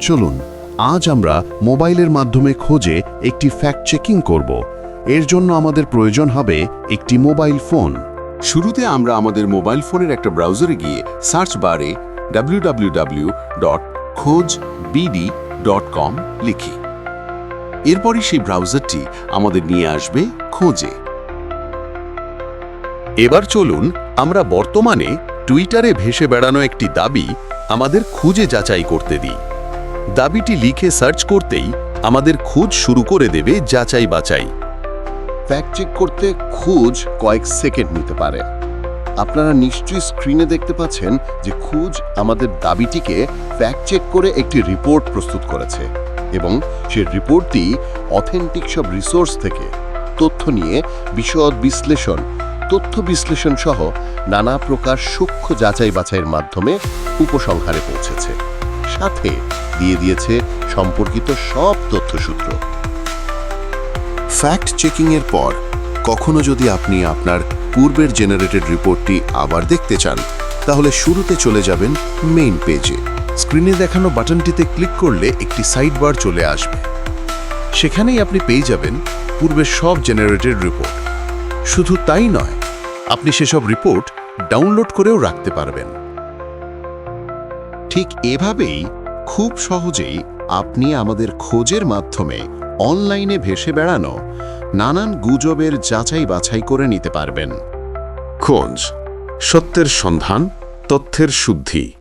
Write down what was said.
চলুন, আজ আমরা মোবাইলের মাধ্যমে খোঁজে একটি ফ্যাক্ট চেকিং করব। এর জন্য আমাদের প্রয়োজন হবে একটি মোবাইল ফোন। শুরুতে আমরা আমাদের মোবাইল ফোনের একটা ব্রাউজারে গিয়ে সার্চ বারে www.khojbd.com লিখি। এরপরই সেই ব্রাউজারটি আমাদের নিয়ে আসবে খোঁজে। এবার চলুন, আমরা বর্তমানে টুইটারে ভেসে বেড়ানো একটি দাবি আমাদের খুঁজে যাচাই করতে দিই। দাবিটি লিখে সার্চ করতেই আমাদের খোঁজ শুরু করে দেবে যাচাই বাছাই। ফ্যাক্ট চেক করতে খোঁজ কয়েক সেকেন্ড নিতে পারে। আপনারা নিশ্চয়ই স্ক্রিনে দেখতে পাচ্ছেন যে খুঁজ আমাদের দাবিটিকে ফ্যাক্ট চেক করে একটি রিপোর্ট প্রস্তুত করেছে এবং সে রিপোর্টটি অথেন্টিক সব রিসোর্স থেকে তথ্য নিয়ে বিশদ বিশ্লেষণ, তথ্য বিশ্লেষণ সহ নানা প্রকার সূক্ষ্ম যাচাই বাছাইয়ের মাধ্যমে উপসংহারে পৌঁছেছে। সাথে দিয়ে দিয়েছে সম্পর্কিত সব তথ্যসূত্র। ফ্যাক্ট চেকিংয়ের পর, কখনো যদি আপনি আপনার পূর্বের জেনারেটেড রিপোর্টটি আবার দেখতে চান, তাহলে শুরুতে চলে যাবেন মেইন পেজে স্ক্রিনে দেখানো বাটনটিতে ক্লিক করলে একটি সাইড বার চলে আসবে। সেখানেই আপনি পেয়ে যাবেন পূর্বের সব জেনারেটেড রিপোর্ট শুধু তাই নয়, আপনি সেসব রিপোর্ট ডাউনলোড করেও রাখতে পারবেন। ঠিক এভাবেই খুব সহজেই আপনি আমাদের খোঁজের মাধ্যমে অনলাইনে ভেসে বেড়ানো নানান গুজবের যাচাই বাছাই করে নিতে পারবেন। খোঁজ, সত্যের সন্ধান, তথ্যের শুদ্ধি।